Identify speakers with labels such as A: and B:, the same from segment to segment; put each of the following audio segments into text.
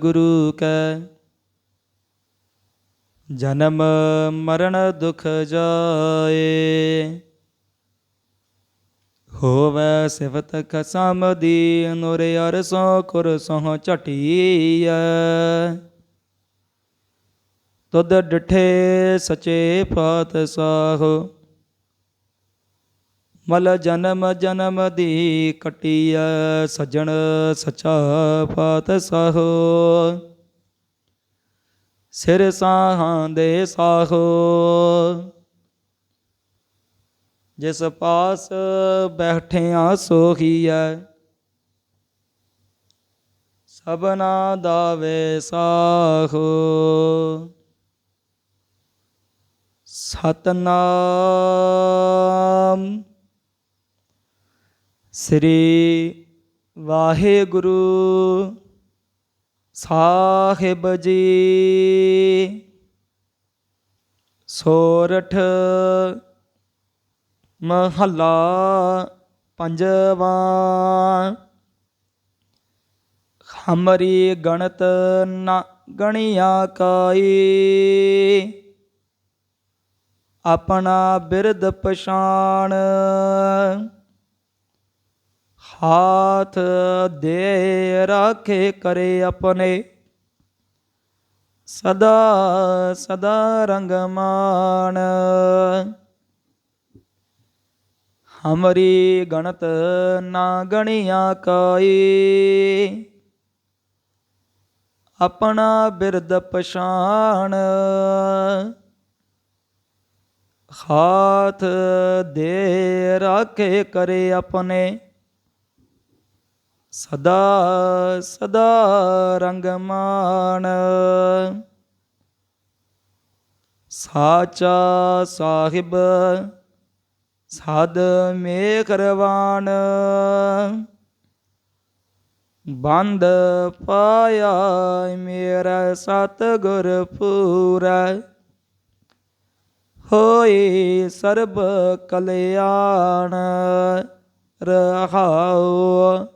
A: ਗੁਰੂ ਕੈ। ਜਨਮ ਮਰਨ ਦੁਖ ਜਾਏ। ਹੋਵੈ ਸਿਵਤ ਖਸਮ ਦੀ ਨੂਰ ਅਰਸੋਂ ਕੁਰ ਸੋਹ ਝਟੀਐ। ਤੁਧ ਡਿਠੇ ਸਚੇ ਪਾਤਸ਼ਾਹ ਮਲ ਜਨਮ ਜਨਮ ਦੀ ਕਟੀਐ ਸਜਣ ਸਚਾ ਪਾਤਸ਼ਾਹ। ਸਿਰ ਸਾਹਾਂ ਦੇ ਸਾਹੋ। ਜਿਸ ਪਾਸ ਬੈਠਿਆ ਸੋਹੀਐ, ਸਭਨਾ ਦਾ ਵੇ ਸਾਹੋ। ਸਤਨਾਮ। ਸ੍ਰੀ ਵਾਹਿਗੁਰੂ ਸਾਹਿਬ ਜੀ। ਸੋਰਠ ਮਹੱਲਾ ਪੰਜਵਾ। ਹਮਰੀ ਗਣਤ ਨਾ ਗਣਿਆ ਕਾਈ। ਆਪਣਾ ਬਿਰਧ ਪਛਾਣ। ਹਾਥ ਦੇ ਰਾਖੇ ਕਰੇ ਆਪਣੇ ਸਦਾ ਸਦਾ ਰੰਗ ਮਾਣ ਹਮਰੀ ਗਣਤ ਨਾ ਗਣਿਆ ਕਾਈ ਆਪਣਾ ਬਿਰਦ ਪਛਾਣ ਹਾਥ ਦੇ ਰਾਖੇ ਕਰੇ ਆਪਣੇ ਸਦਾ ਸਦਾ ਰੰਗਮਾਨ। ਸਾਚਾ ਸਾਹਿਬ, ਸਦ ਮੇਖਰਵਾਨ ਬੰਦ ਪਾਇਆ ਮੇਰਾ ਸਤਿਗੁਰ ਪੂਰਾ। ਹੋਈ ਸਰਬ ਕਲਿਆਣ, ਰਹਾਉ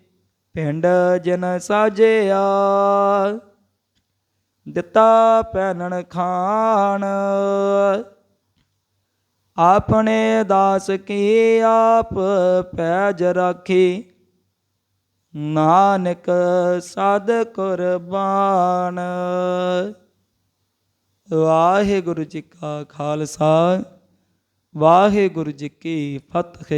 A: ਪਿੰਡ ਜਨ ਸਾਜਿਆ, ਦਿੱਤਾ ਪੈਨਣ ਖਾਨ ਆਪਣੇ ਦਾਸ ਕੀ ਆਪ ਪੈਜ ਰਾਖੀ, ਨਾਨਕ ਸਦ ਕੁਰਬਾਨ। ਵਾਹਿਗੁਰੂ ਜੀ ਕਾ ਖਾਲਸਾ, ਵਾਹਿਗੁਰੂ ਜੀ ਕੀ ਫਤਿਹ।